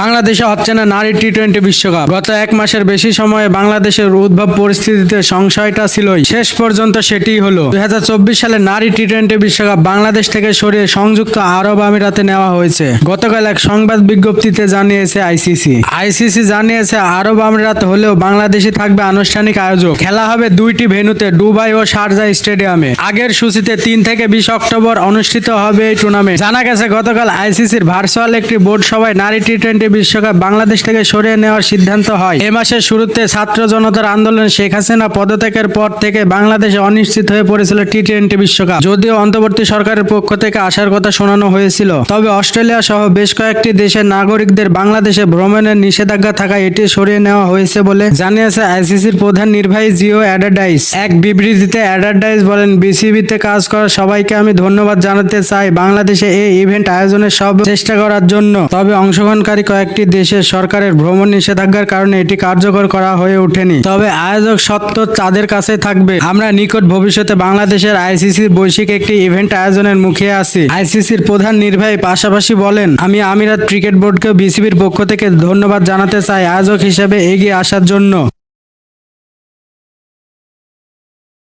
বাংলাদেশে হচ্ছে না নারী টি টোয়েন্টি বিশ্বকাপ। গত এক মাসের বেশি সময়ে বাংলাদেশের উদ্ভব পরিস্থিতিতে সংশয়টা ছিলই। শেষ পর্যন্ত সেটিই হলো। দুই হাজার চব্বিশ সালে নারী টি টোয়েন্টি বিশ্বকাপ বাংলাদেশ থেকে সরিয়ে সংযুক্ত আরব আমিরাতে নেওয়া হয়েছে। গতকাল এক সংবাদ বিজ্ঞপ্তিতে জানিয়েছে আইসিসি। আইসিসি জানিয়েছে, আরব আমিরাত হলেও বাংলাদেশে থাকবে আনুষ্ঠানিক আয়োজক। খেলা হবে দুইটি ভেন্যুতে, দুবাই ও শারজা স্টেডিয়ামে। আগের সূচিতে তিন থেকে বিশ অক্টোবর অনুষ্ঠিত হবে এই টুর্নামেন্ট। জানা গেছে, গতকাল আইসিসির ভার্চুয়াল একটি বোর্ড সভায় নারী টি টোয়েন্টি বিশ্বকাপ বাংলাদেশ থেকে সরিয়ে নেওয়ার সিদ্ধান্ত হয়। এ মাসের শুরুতে ছাত্র জনতার আন্দোলন শেখ হাসিনা পদত্যাগের পর থেকে বাংলাদেশে অনিশ্চিত হয়ে পড়েছিল টি টোয়েন্টি বিশ্বকাপ। যদিও অন্তর্বর্তী সরকারের পক্ষ থেকে আসার কথা শোনানো হয়েছিল। তবে অস্ট্রেলিয়া সহ বেশ কয়েকটি দেশের নাগরিকদের বাংলাদেশে ভ্রমণের নিষেধাজ্ঞা থাকায় এটি সরিয়ে নেওয়া হয়েছে বলে জানিয়েছে আইসিসির প্রধান নির্বাহী জিও অ্যাডারডাইস এক বিবৃতিতে অ্যাডারডাইস বলেন, বিসিবিতে কাজ করা সবাইকে আমি ধন্যবাদ জানাতে চাই বাংলাদেশে এই ইভেন্ট আয়োজনের সব চেষ্টা করার জন্য। তবে অংশগ্রহণকারী কয়েকটি দেশের সরকারের ভ্রমণ নিষেধাজ্ঞার কারণে এটি কার্যকর করা হয়ে ওঠেনি। তবে আয়োজক সত্য তাদের কাছে থাকবে। আমরা নিকট ভবিষ্যতে বাংলাদেশের আইসিসির বৈশ্বিক একটি ইভেন্ট আয়োজনের মুখে আছি। আইসিসির প্রধান নির্বাহী পাশাপাশি বলেন, আমি আমিরাত ক্রিকেট বোর্ডকে বিসিবির পক্ষ থেকে ধন্যবাদ জানাতে চাই আয়োজক হিসেবে এগিয়ে আসার জন্য।